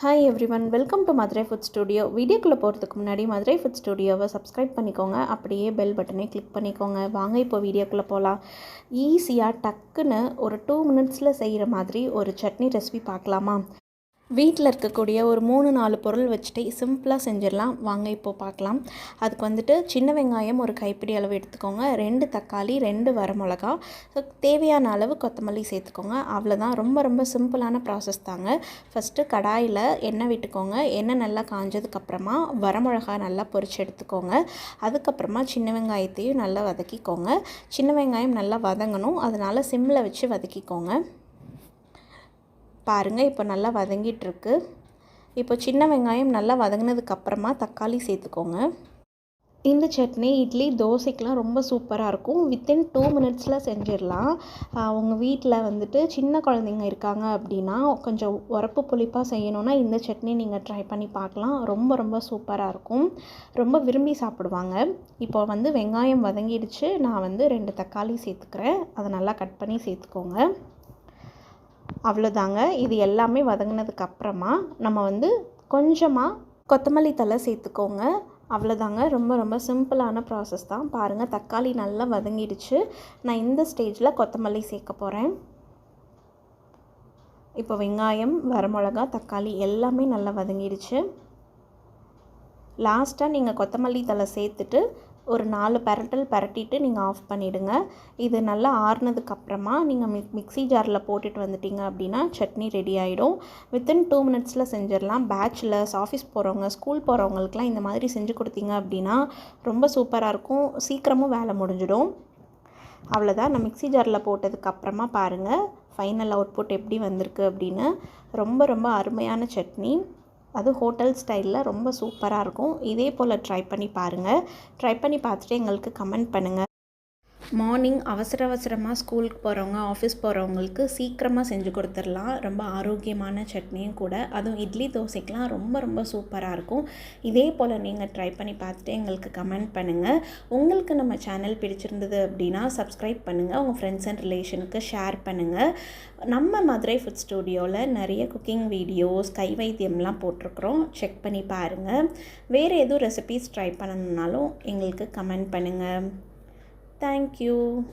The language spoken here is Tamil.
Hi everyone welcome to Madurai food studio வீடியோக்குள்ளே போகிறதுக்கு முன்னாடி மதுரை ஃபுட் ஸ்டுடியோவை சப்ஸ்கிரைப் பண்ணிக்கோங்க. அப்படியே பெல் பட்டனை கிளிக் பண்ணிக்கோங்க. வாங்க இப்போ வீடியோக்குள்ளே போகலாம் ஈஸியாக டக்குன்னு ஒரு டூ மினிட்ஸில் செய்கிற மாதிரி ஒரு சட்னி ரெசிபி பார்க்கலாமா? வீட்டில் இருக்கக்கூடிய ஒரு மூணு நாலு பொருள் வச்சுட்டு சிம்பிளாக செஞ்சிடலாம். வாங்க இப்போது பார்க்கலாம். அதுக்கு வந்துட்டு சின்ன வெங்காயம் ஒரு கைப்பிடி அளவு எடுத்துக்கோங்க. ரெண்டு தக்காளி ரெண்டு வரமிளகா. தேவையான அளவு கொத்தமல்லி சேர்த்துக்கோங்க. அவ்வளோதான் ரொம்ப ரொம்ப சிம்பிளான ப்ராசஸ் தாங்க. ஃபஸ்ட்டு கடாயில் எண்ணெய் விட்டுக்கோங்க. எண்ணெய் நல்லா காஞ்சதுக்கப்புறமா வரமிளகா நல்லா பொரிச்சு எடுத்துக்கோங்க. அதுக்கப்புறமா சின்ன வெங்காயத்தையும் நல்லா வதக்கிக்கோங்க. சின்ன வெங்காயம் நல்லா வதங்கணும். அதனால் சிம்மில் வச்சு வதக்கிக்கோங்க. பாருங்கள் இப்போ நல்லா வதங்கிட்டுருக்கு. இப்போ சின்ன வெங்காயம் நல்லா வதங்கினதுக்கப்புறமா தக்காளி சேர்த்துக்கோங்க. இந்த சட்னி இட்லி தோசைக்கெலாம் ரொம்ப சூப்பராக இருக்கும். வித்தின் டூ மினிட்ஸில் செஞ்சிடலாம். உங்கள் வீட்டில் வந்துட்டு சின்ன குழந்தைங்க இருக்காங்க அப்படின்னா கொஞ்சம் உரப்பு புளிப்பாக செய்யணுன்னா இந்த சட்னி நீங்கள் ட்ரை பண்ணி பார்க்கலாம். ரொம்ப ரொம்ப சூப்பராக இருக்கும். ரொம்ப விரும்பி சாப்பிடுவாங்க. இப்போ வந்து வெங்காயம் வதங்கிடுச்சு. நான் வந்து ரெண்டு தக்காளி சேர்த்துக்கிறேன். அதை நல்லா கட் பண்ணி சேர்த்துக்கோங்க. அவ்வளோதாங்க. இது எல்லாமே வதங்கினதுக்கு அப்புறமா நம்ம வந்து கொஞ்சமாக கொத்தமல்லி தலை சேர்த்துக்கோங்க. அவ்வளோதாங்க. ரொம்ப ரொம்ப சிம்பிளான ப்ராசஸ் தான். பாருங்கள் தக்காளி நல்லா வதங்கிடுச்சு. நான் இந்த ஸ்டேஜில் கொத்தமல்லி சேர்க்க போகிறேன் இப்போ வெங்காயம் வரமிளகா தக்காளி எல்லாமே நல்லா வதங்கிடுச்சு. லாஸ்ட்டாக நீங்கள் கொத்தமல்லி தலை சேர்த்துட்டு ஒரு நாலு பரட்டல் பரட்டிட்டு நீங்கள் ஆஃப் பண்ணிவிடுங்க இது நல்லா ஆறுனதுக்கப்புறமா நீங்கள் மிக் மிக்ஸி ஜாரில் போட்டுட்டு வந்துட்டீங்க அப்படின்னா சட்னி ரெடி ஆகிடும் வித்தின் டூ மினிட்ஸில் செஞ்சிடலாம். பேச்சுலர்ஸ் ஆஃபீஸ் போகிறவங்க ஸ்கூல் போகிறவங்களுக்குலாம் இந்த மாதிரி செஞ்சு கொடுத்தீங்க அப்படின்னா ரொம்ப சூப்பராக இருக்கும். சீக்கிரமும் வேலை முடிஞ்சிடும். அவ்வளோதான் நான் மிக்ஸி ஜாரில் போட்டதுக்கப்புறமா பாருங்கள் ஃபைனல் அவுட்புட் எப்படி வந்திருக்கு அப்படின்னு. ரொம்ப ரொம்ப அருமையான சட்னி. அது ஹோட்டல் ஸ்டைலில் ரொம்ப சூப்பராக இருக்கும். இதே போல் ட்ரை பண்ணி பாருங்கள் ட்ரை பண்ணி பார்த்துட்டு எங்களுக்கு கமெண்ட் பண்ணுங்கள் மார்னிங் அவசர அவசரமாக ஸ்கூலுக்கு போகிறவங்க ஆஃபீஸ் போகிறவங்களுக்கு சீக்கிரமாக செஞ்சு கொடுத்துடலாம். ரொம்ப ஆரோக்கியமான சட்னியும் கூட. அதுவும் இட்லி தோசைக்கெலாம் ரொம்ப ரொம்ப சூப்பராக இருக்கும். இதே போல் நீங்கள் ட்ரை பண்ணி பார்த்துட்டு எங்களுக்கு கமெண்ட் பண்ணுங்கள் உங்களுக்கு நம்ம சேனல் பிடிச்சிருந்தது அப்படின்னா சப்ஸ்கிரைப் பண்ணுங்கள் உங்கள் ஃப்ரெண்ட்ஸ் அண்ட் ரிலேஷனுக்கு ஷேர் பண்ணுங்கள் நம்ம மதுரை ஃபுட் ஸ்டூடியோவில் நிறைய குக்கிங் வீடியோஸ் கை வைத்தியம்லாம் போட்டிருக்குறோம். செக் பண்ணி பாருங்கள் வேறு எதுவும் ரெசிபீஸ் ட்ரை பண்ணணுன்னாலும் எங்களுக்கு கமெண்ட் பண்ணுங்கள் Thank you.